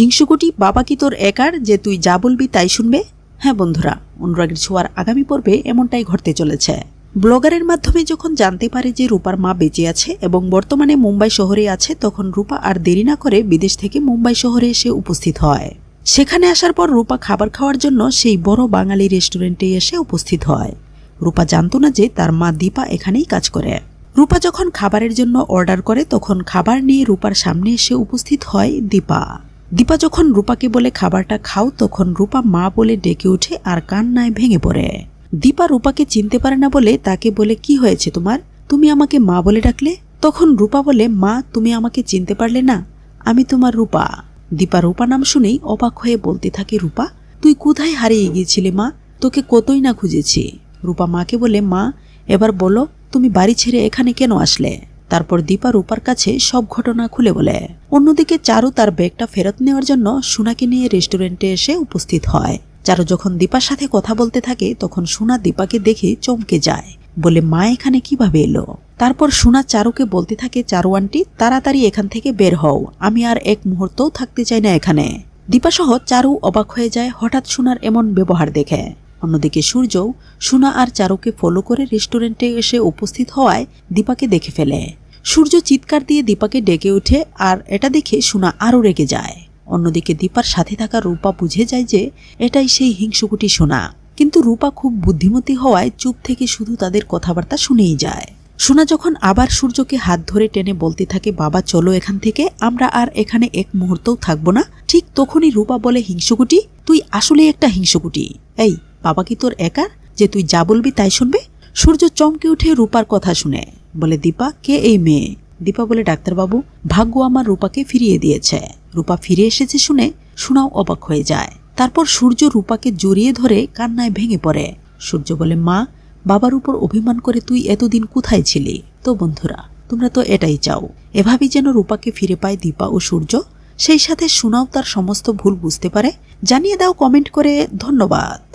হিংসুকুটি, বাবা কি তোর একার যে তুই যা বলবি তাই শুনবে? হ্যাঁ বন্ধুরা, অনুরাগের ছোঁয়ার আগামী পর্বে এমনটাই ঘটতে চলেছে। ব্লগারের মাধ্যমে যখন জানতে পারে যে রূপার মা বেঁচে আছে এবং বর্তমানে মুম্বাই শহরে আছে, তখন রূপা আর দেরি না করে বিদেশ থেকে মুম্বাই শহরে এসে উপস্থিত হয়। সেখানে আসার পর রূপা খাবার খাওয়ার জন্য সেই বড় বাঙালি রেস্টুরেন্টে এসে উপস্থিত হয়। রূপা জানতো না যে তার মা দীপা এখানেই কাজ করে। রূপা যখন খাবারের জন্য অর্ডার করে, তখন খাবার নিয়ে রূপার সামনে এসে উপস্থিত হয় দীপা। দীপা যখন রূপাকে বলে খাবারটা খাও, তখন রূপা মা বলে ডেকে ওঠে আর কান্নায় ভেঙে পড়ে। দীপা রূপাকে চিনতে পারে না বলে তাকে বলে, কি হয়েছে তোমার? তুমি আমাকে মা বলে ডাকলে? তখন রূপা বলে, মা, তুমি আমাকে চিনতে পারলে না। আমি তোমার রূপা। দীপা রূপা নাম শুনেই অবাক হয়ে বলতে থাকে, রূপা, তুই কোথায় হারিয়ে গিয়েছিলে মা? তোকে কতই না খুঁজেছি। রূপা মাকে বলে, মা, এবার বলো, তুমি বাড়ি ছেড়ে এখানে কেন আসলে? তারপর দীপা রূপার কাছে সব ঘটনা খুলে বলে। অন্যদিকে চারু তার ব্যাগটা ফেরত নেওয়ার জন্য সোনাকে নিয়ে রেস্টুরেন্টে এসে উপস্থিত হয়। চারু যখন দীপার সাথে কথা বলতে থাকে, তখন সোনা দীপাকে দেখে চমকে যায়, বলে, মা এখানে কীভাবে এলো? তারপর সোনা চারুকে বলতে থাকে, চারু আন্টি, তাড়াতাড়ি এখান থেকে বের হও, আমি আর এক মুহূর্তও থাকতে চাই না এখানে। দীপাসহ চারু অবাক হয়ে যায়, হঠাৎ সোনার এমন ব্যবহার দেখে। অন্যদিকে সূর্যও সোনা আর চারুকে ফলো করে রেস্টুরেন্টে এসে উপস্থিত হওয়ায় দীপাকে দেখে ফেলে। সূর্য চিৎকার দিয়ে দীপাকে ডেকে ওঠে আর এটা দেখে সোনা আরও রেগে যায়। অন্যদিকে দীপার সাথে থাকা রূপা বুঝে যায় যে এটাই সেই হিংসুকুটি সোনা। কিন্তু রূপা খুব বুদ্ধিমতী হওয়ায় চুপ থেকে শুধু তাদের কথাবার্তা শুনেই যায়। সোনা যখন আবার সূর্যকে হাত ধরে টেনে বলতে থাকে, বাবা, চলো এখান থেকে, আমরা আর এখানে এক মুহূর্তও থাকব না। ঠিক তখনই রূপা বলে, হিংসুকুটি, তুই আসলে একটা হিংসুকুটি। এই, বাবা কি তোর একার যে তুই যা বলবি তাই শুনবে? সূর্য চমকে উঠে রূপার কথা শুনে। বলে, দীপা, কে এই মেয়ে? দীপা বলে, ডাক্তারবাবু, ভাগ্য আমার রূপাকে ফিরিয়ে দিয়েছে। রূপা ফিরে এসেছে শুনে শোনাও অবাক হয়ে যায়। তারপর সূর্য রূপাকে জড়িয়ে ধরে কান্নায় ভেঙে পড়ে। সূর্য বলে, মা, বাবার উপর অভিমান করে তুই এতদিন কোথায় ছিলি? তো বন্ধুরা, তোমরা তো এটাই চাও। এভাবেই যেন রূপাকে ফিরে পায় দীপা ও সূর্য। সেই সাথে শোনাও তার সমস্ত ভুল বুঝতে পারে। জানিয়ে দাও কমেন্ট করে। ধন্যবাদ।